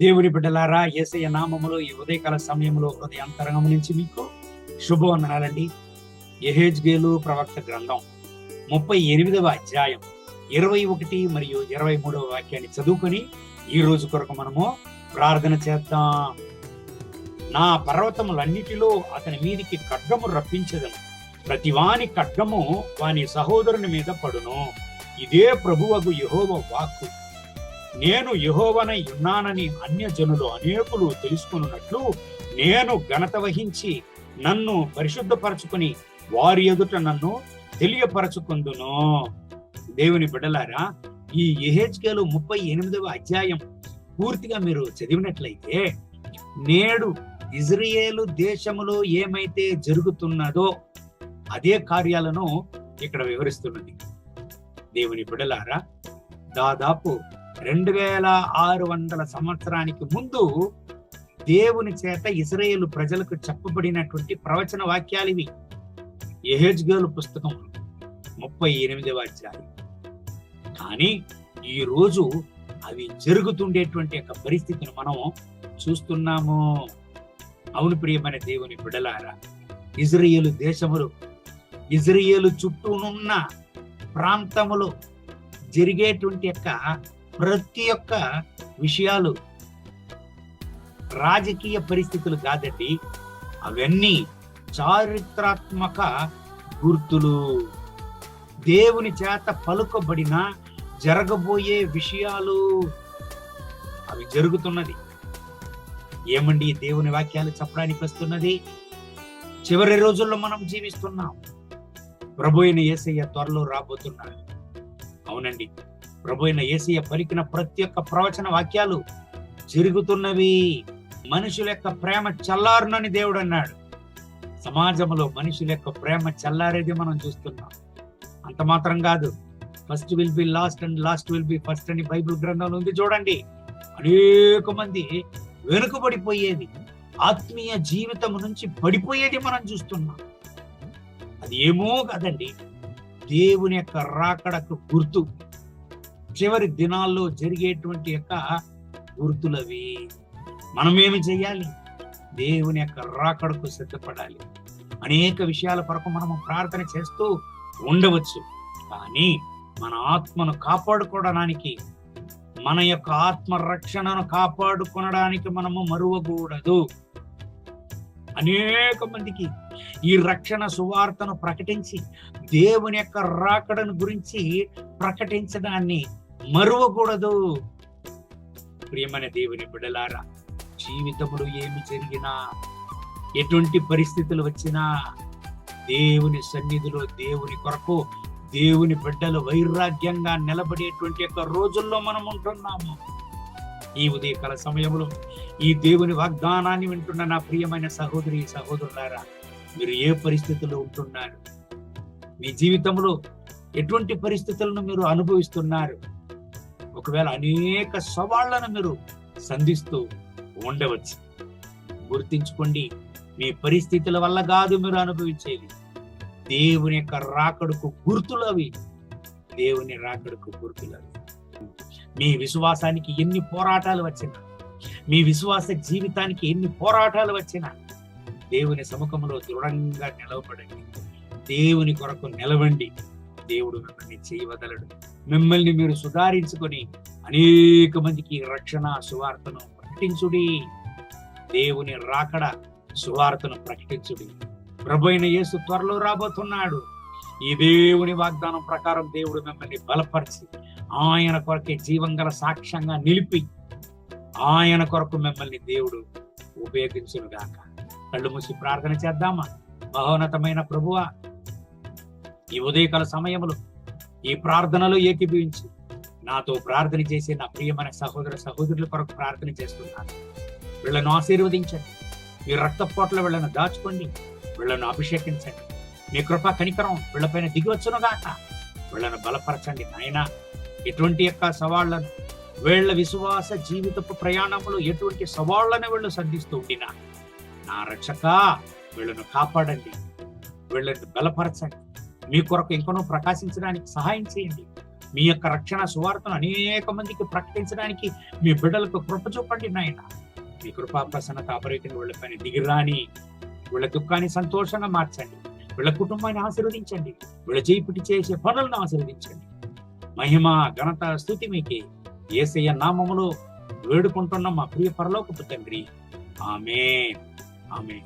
దేవుని బిడ్డలారా ఏసయ్య నామములో ఈ ఉదయకాల సమయంలో హృదయాంతరంగం నుంచి మీకు శుభవందనాలండి. ఎహెజ్గేలు ప్రవక్త గ్రంథం ముప్పై ఎనిమిదవ అధ్యాయం ఇరవై ఒకటి మరియు ఇరవై మూడవ వాక్యాన్ని చదువుకొని ఈ రోజు కొరకు మనము ప్రార్థన చేద్దాం. నా పర్వతములన్నిటిలో అతని మీదికి ఖడ్గము రప్పించదను. ప్రతివాని ఖడ్గము వాని సహోదరుని మీద పడును. ఇదే ప్రభువగు యహోవ వాక్కు. నేను యహోవనై ఉన్నానని అన్యజనులు అనేకులు తెలుసుకున్నట్లు నేను ఘనత వహించి నన్ను పరిశుద్ధపరచుకుని వారి ఎదుట నన్ను తెలియపరచుకుందును. దేవుని బిడ్డలారా ఈ ఎహెచ్కేలు ముప్పై ఎనిమిదవ అధ్యాయం పూర్తిగా మీరు చదివినట్లయితే నేడు ఇజ్రాయేలు దేశములో ఏమైతే జరుగుతున్నదో అదే కార్యాలను ఇక్కడ వివరిస్తున్నది. దేవుని బిడలారా దాదాపు రెండు వేల ఆరు వందల సంవత్సరానికి ముందు దేవుని చేత ఇస్రాయేల్ ప్రజలకు చెప్పబడినటువంటి ప్రవచన వాక్యాలు ఇవి. ఎహెజ్గేలు పుస్తకం ముప్పై ఎనిమిదవ అధ్యాయం. కానీ ఈ రోజు అవి జరుగుతుండేటువంటి యొక్క పరిస్థితిని మనం చూస్తున్నాము. అవును ప్రియమైన దేవుని బిడలారా ఇజ్రాయేలు దేశములు ఇజ్రాయేలు చుట్టూనున్న ప్రాంతములు జరిగేటువంటి యొక్క ప్రతి ఒక్క విషయాలు రాజకీయ పరిస్థితులు కాదండి. అవన్నీ చారిత్రాత్మక గుర్తులు. దేవుని చేత పలుకబడిన జరగబోయే విషయాలు అవి జరుగుతున్నది. ఏమండి దేవుని వాక్యాలు చెప్పడానికి వస్తున్నది? చివరి రోజుల్లో మనం జీవిస్తున్నాం. ప్రభు అయిన ఏసయ్య త్వరలో రాబోతున్నాడు అవునండి. ప్రభు అయిన ఏసయ్య పలికిన ప్రతి ఒక్క ప్రవచన వాక్యాలు జరుగుతున్నవి. మనుషుల యొక్క ప్రేమ చల్లారునని దేవుడు అన్నాడు. సమాజంలో మనుషుల యొక్క ప్రేమ చల్లారేది మనం చూస్తున్నాం. అంత మాత్రం కాదు. First will be last and last will be first అని బైబిల్ గ్రంథంలో ఉంది చూడండి. అనేక మంది వెనుకబడిపోయేది ఆత్మీయ జీవితం నుంచి పడిపోయేది మనం చూస్తున్నాం. అది ఏమో కదండి. దేవుని యొక్క రాకడకు గుర్తు. చివరి దినాల్లో జరిగేటువంటి యొక్క గుర్తులవి. మనమేమి చేయాలి? దేవుని యొక్క రాకడకు సిద్ధపడాలి. అనేక విషయాల కొరకు మనము ప్రార్థన చేస్తూ ఉండవచ్చు. కానీ మన ఆత్మను కాపాడుకోవడానికి మన యొక్క ఆత్మ రక్షణను కాపాడుకోవడానికి మనము మరువకూడదు. అనేక మందికి ఈ రక్షణ సువార్తను ప్రకటించి దేవుని యొక్క రాకడను గురించి ప్రకటించడాన్ని మరువకూడదు. ప్రియమైన దేవుని బిడలారా జీవితంలో ఏమి జరిగినా ఎటువంటి పరిస్థితులు వచ్చినా దేవుని సన్నిధిలో దేవుని కొరకు దేవుని బిడ్డలు వైరాగ్యంగా నిలబడేటువంటి యొక్క రోజుల్లో మనం ఉంటున్నాము. ఈ ఉదయకాల సమయంలో ఈ దేవుని వాగ్దానాన్ని వింటున్న నా ప్రియమైన సహోదరి సహోదరులారా మీరు ఏ పరిస్థితుల్లో ఉంటున్నారు? మీ జీవితంలో ఎటువంటి పరిస్థితులను మీరు అనుభవిస్తున్నారు? ఒకవేళ అనేక సవాళ్ళను మీరు సంధిస్తూ ఉండవచ్చు. గుర్తించుకోండి మీ పరిస్థితుల వల్ల కాదు మీరు అనుభవించేది. దేవుని యొక్క రాకడుకు గుర్తులు అవి. దేవుని రాకడుకు గుర్తులు అవి. మీ విశ్వాసానికి ఎన్ని పోరాటాలు వచ్చినా మీ విశ్వాస జీవితానికి ఎన్ని పోరాటాలు వచ్చినా దేవుని సముఖంలో దృఢంగా నిలవబడండి. దేవుని కొరకు నిలవండి. దేవుడు మిమ్మల్ని చేయవదలడు. మిమ్మల్ని మీరు సుధారించుకొని అనేక మందికి రక్షణ సువార్తను ప్రకటించుడి. దేవుని రాకడ సువార్తను ప్రకటించుడి. ప్రభు అయిన యేసు త్వరలో రాబోతున్నాడు. ఈ దేవుని వాగ్దానం ప్రకారం దేవుడు మిమ్మల్ని బలపరిచి ఆయన కొరకే జీవంగల సాక్ష్యంగా నిలిపి ఆయన కొరకు మిమ్మల్ని దేవుడు ఉపయోగించును గాక కళ్ళు మూసి ప్రార్థన చేద్దామా? మహోన్నతమైన ప్రభువ ఈ ఉదయకాల సమయంలో ఈ ప్రార్థనలో ఏకీభవించి నాతో ప్రార్థన చేసి నా ప్రియమైన సహోదర సహోదరుల కొరకు ప్రార్థన చేస్తున్నాను. వీళ్ళను ఆశీర్వదించండి. మీ రక్తపోట్ల వీళ్ళను దాచుకోండి. వీళ్ళను అభిషేకించండి. మీ కృప కనికరం వీళ్ళపైన దిగివచ్చును గాక. వీళ్ళను బలపరచండి నాయన. ఎటువంటి యొక్క సవాళ్ళను వీళ్ళ విశ్వాస జీవితపు ప్రయాణంలో ఎటువంటి సవాళ్ళను వీళ్ళు సంధిస్తూ ఉండినా నా రక్షక వీళ్ళను కాపాడండి. వీళ్ళను బలపరచండి. మీ కొరకు ఇంకనూ ప్రకాశించడానికి సహాయం చేయండి. మీ యొక్క రక్షణ సువార్తను అనేక మందికి ప్రకటించడానికి మీ బిడ్డలకు కృప చూపండి నాయన. మీ కృపా ప్రసన్నత అపరితం వీళ్ళ పని దిగిరాని వీళ్ళ దుఃఖాన్ని సంతోషంగా మార్చండి. వీళ్ళ కుటుంబాన్ని ఆశీర్వదించండి. వీళ్ళ చేయిపుటి చేసే పనులను ఆశీర్వదించండి. మహిమ ఘనత స్థుతి మీకే ఏసయ్య నామములో వేడుకుంటున్న మా ప్రియ పరలోకపు తండ్రి. ఆమె ఆమె